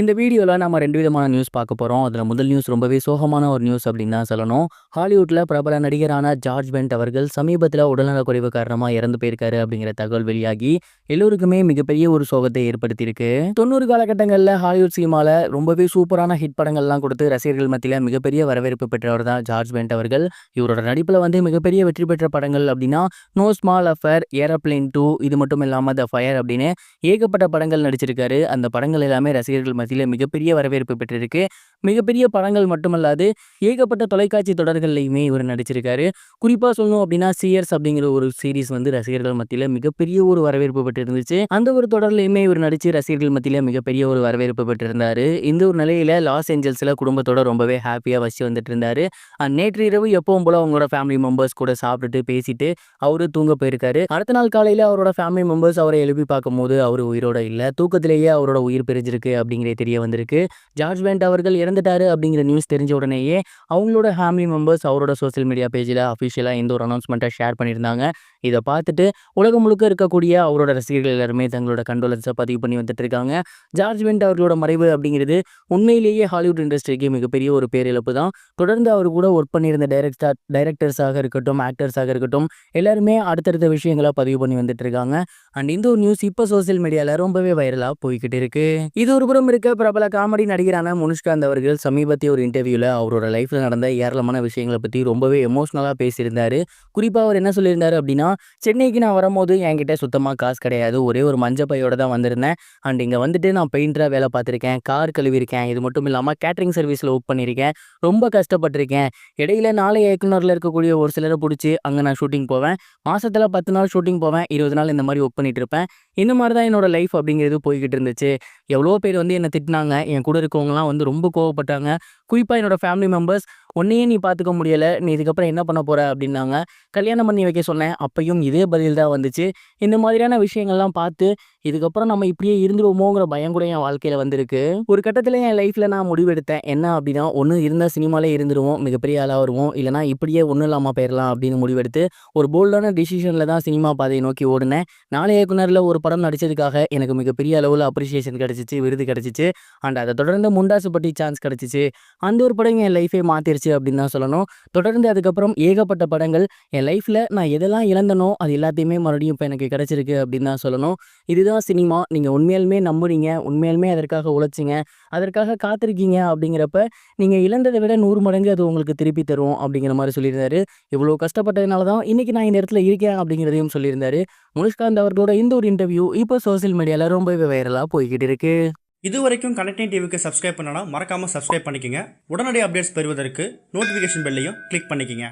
இந்த வீடியோவில் நம்ம ரெண்டு விதமான நியூஸ் பார்க்க போகிறோம் அதில் முதல் நியூஸ் ரொம்பவே சோகமான ஒரு நியூஸ் அப்படின்னு தான் சொல்லணும். ஹாலிவுட்டில் பிரபல நடிகரான ஜார்ஜ் பென்ட் அவர்கள் சமீபத்தில் உடல்நலக்குறைவு காரணமாக இறந்து போயிருக்காரு அப்படிங்கிற தகவல் வெளியாகி எல்லோருக்குமே மிகப்பெரிய ஒரு சோகத்தை ஏற்படுத்தியிருக்கு. தொண்ணூறு காலகட்டங்களில் ஹாலிவுட் சினிமாவில் ரொம்பவே சூப்பரான ஹிட் படங்கள்லாம் கொடுத்து ரசிகர்கள் மத்தியில் மிகப்பெரிய வரவேற்பு பெற்றவர் தான் ஜார்ஜ் பென்ட் அவர்கள். இவரோட நடிப்பில் வந்து மிகப்பெரிய வெற்றி பெற்ற படங்கள் அப்படின்னா no small affair, aeroplane two இது மட்டும் இல்லாமல் த ஃபயர் அப்படின்னு ஏகப்பட்ட படங்கள் நடிச்சிருக்காரு. அந்த படங்கள் எல்லாமே ரசிகர்கள் மத்தியில மிகப்பெரிய வரவேற்பு பெற்றிருக்கு. மிகப்பெரிய படங்கள் மட்டுமல்லாது ஏகப்பட்ட தொலைக்காட்சி தொடர்கள்லையுமே இவர் நடிச்சிருக்காரு. குறிப்பாக சொல்லணும் அப்படின்னா சியர்ஸ் அப்படிங்கிற ஒரு சீரிஸ் வந்து ரசிகர்கள் மத்தியில் மிகப்பெரிய ஒரு வரவேற்பு பெற்றிருந்துச்சு. அந்த ஒரு தொடர்லையுமே இவர் நடிச்சு ரசிகர்கள் மத்தியில் மிகப்பெரிய ஒரு வரவேற்பு பெற்றிருந்தார் இந்த ஒரு நிலையில் லாஸ் ஏஞ்சல்ஸில் குடும்பத்தோட ரொம்பவே ஹாப்பியாக வசிச்சு வந்துட்டு இருந்தாரு. நேற்று இரவு எப்பவும் போல அவங்களோட ஃபேமிலி மெம்பர்ஸ் கூட சாப்பிட்டுட்டு பேசிட்டு அவரு தூங்க போயிருக்காரு. அடுத்த நாள் காலையில் அவரோட ஃபேமிலி மெம்பர்ஸ் அவரை எழுப்பி பார்க்கும்போது அவர் உயிரோட இல்லை தூக்கத்திலேயே அவரோட உயிர் பிரிஞ்சிருக்கு அப்படிங்கிறது தெரிய வந்திருக்கு. ஜார்ஜ் பென்ட் அவர்கள் இறந்துட்டாரு அப்படிங்கிற நியூஸ் தெரிஞ்ச உடனேயே அவங்களோட ஃபேமிலி மெம்பர்ஸ் அவரோட சோசியல் மீடியா பேஜில் அஃபிஷியலாக இந்த ஒரு அனௌன்ஸ்மெண்ட்டை ஷேர் பண்ணியிருந்தாங்க. இதை பார்த்துட்டு உலகம் முழுக்க இருக்கக்கூடிய அவரோட ரசிகர்கள் எல்லாருமே தங்களோட கண்டோலன்ஸை பதிவு பண்ணி வந்துட்டு இருக்காங்க. ஜார்ஜ் பென்ட் அவர்களோட மறைவு அப்படிங்கிறது உண்மையிலேயே ஹாலிவுட் இண்டஸ்ட்ரிக்கு மிகப்பெரிய ஒரு பேரிழப்பு தான். தொடர்ந்து அவர் கூட ஒர்க் பண்ணியிருந்த டைரக்டர் டைரக்டர்ஸாக இருக்கட்டும், ஆக்டர்ஸாக இருக்கட்டும் எல்லாருமே அடுத்தடுத்த விஷயங்களை பதிவு பண்ணி வந்துட்டு இருக்காங்க. அண்ட் இந்த ஒரு நியூஸ் இப்போ சோசியல் மீடியாவில் ரொம்பவே வைரலாக போய்கிட்டு இருக்கு. இது ஒரு புறம் இருக்க பிரபல காமெடி நடிகரான முனுஷ்காந்த் அவர்கள் சமீபத்திய ஒரு இன்டர்வியூவில் அவரோட லைஃப்பில் நடந்த ஏராளமான விஷயங்களை பற்றி ரொம்பவே எமோஷ்னலாக பேசியிருந்தாரு. குறிப்பாக அவர் என்ன சொல்லியிருந்தார் அப்படின்னா, சென்னைக்கு நான் வரும்போது என்கிட்ட சுத்தமாக காசு கிடையாது. ஒரே ஒரு மஞ்சள் பையோட தான் வந்திருந்தேன். அண்ட் இங்கே வந்துட்டு நான் பெயிண்டராக வேலை பார்த்துருக்கேன். கார் கழுவிருக்கேன் இது மட்டும் இல்லாமல் கேட்டரிங் சர்வீஸில் ஒர்க் பண்ணியிருக்கேன். ரொம்ப கஷ்டப்பட்டிருக்கேன் இடையில நாளை இயக்குனரில் இருக்கக்கூடிய ஒரு சிலரை பிடிச்சி அங்கே நான் ஷூட்டிங் போவேன். மாதத்தில் பத்து நாள் ஷூட்டிங் போவேன். 20 நாள் இந்த மாதிரி ஒர்க் பண்ணிட்டு இருப்பேன். இந்த மாதிரி தான் என்னோட லைஃப் அப்படிங்கிறது போய்கிட்டு இருந்துச்சு. எவ்வளோ பேர் வந்து என்னை திட்டினாங்க. என் கூட இருக்கவங்கலாம் வந்து ரொம்ப கோவப்பட்டாங்க. குறிப்பாக என்னோட ஃபேமிலி மெம்பர்ஸ் உன்னையே நீ பார்த்துக்க முடியலை நீ இதுக்கப்புறம் என்ன பண்ண போகிற அப்படின்னாங்க. கல்யாணம் பண்ணி வைக்க சொன்னேன். அப்பையும் இதே பதில் தான் வந்துச்சு. இந்த மாதிரியான விஷயங்கள்லாம் பார்த்து இதுக்கப்புறம் நம்ம இப்படியே இருந்துருவோமோங்கிற பயம் கூட என் வாழ்க்கையில வந்திருக்கு. ஒரு கட்டத்துல என் லைஃப்ல நான் முடிவெடுத்தேன். என்ன அப்படின்னா ஒன்று இருந்தா சினிமாலே இருந்துருவோம். மிகப்பெரிய ஆளா வருவோம். இல்லைனா இப்படியே ஒன்றும் இல்லாமல் போயிடலாம் அப்படின்னு முடிவெடுத்து ஒரு போல்டான டிசிஷன்ல தான் சினிமா பாதையை நோக்கி ஓடினேன் நாளை இயக்குனரில் ஒரு படம் நடிச்சதுக்காக எனக்கு மிகப்பெரிய அளவில் அப்ரிசியேஷன் கிடைச்சுச்சு. விருது கிடைச்சிச்சு அண்ட் அதை தொடர்ந்து முண்டாசுப்பட்டி சான்ஸ் கிடச்சிச்சு அந்த ஒரு படம் என் லைஃபே மாத்திருச்சு அப்படின்னு தான் சொல்லணும். தொடர்ந்து அதுக்கப்புறம் ஏகப்பட்ட படங்கள் என் லைஃப்ல நான் எதெல்லாம் இழந்தனோ அது எல்லாத்தையுமே மறுபடியும் இப்போ எனக்கு கிடைச்சிருக்கு அப்படின்னு தான் சொல்லணும். இதுதான் சினிமா. நீங்கள் உண்மையாலுமே நம்புறீங்க. உண்மையாலுமே அதற்காக உழைச்சிங்க அதற்காக காத்திருக்கீங்க அப்படிங்கிறப்ப நீங்கள் இழந்ததை விட நூறு மடங்கு அது உங்களுக்கு திருப்பி தரும் அப்படிங்கிற மாதிரி சொல்லியிருந்தாரு. இவ்வளோ கஷ்டப்பட்டதுனால தான் இன்னைக்கு நான் இந்த இடத்துல இருக்கேன் அப்படிங்கிறதையும் சொல்லியிருந்தாரு. முனுஷ்காந்த் அவர்களோட இந்த ஒரு இன்டர்வியூ இப்போ சோசியல் மீடியாவில் ரொம்பவே வைரலாக போய்கிட்டு இருக்கு. இதுவரைக்கும் கனெக்டிங் டிவிக்கு சப்ஸ்கிரைப் பண்ணனா மறக்காமல் சப்ஸ்கிரைப் பண்ணிக்கோங்க உடனடி அப்டேட்ஸ் பெறுவதற்கு நோட்டிஃபிகேஷன் பெல்லையும் கிளிக் பண்ணிக்கோங்க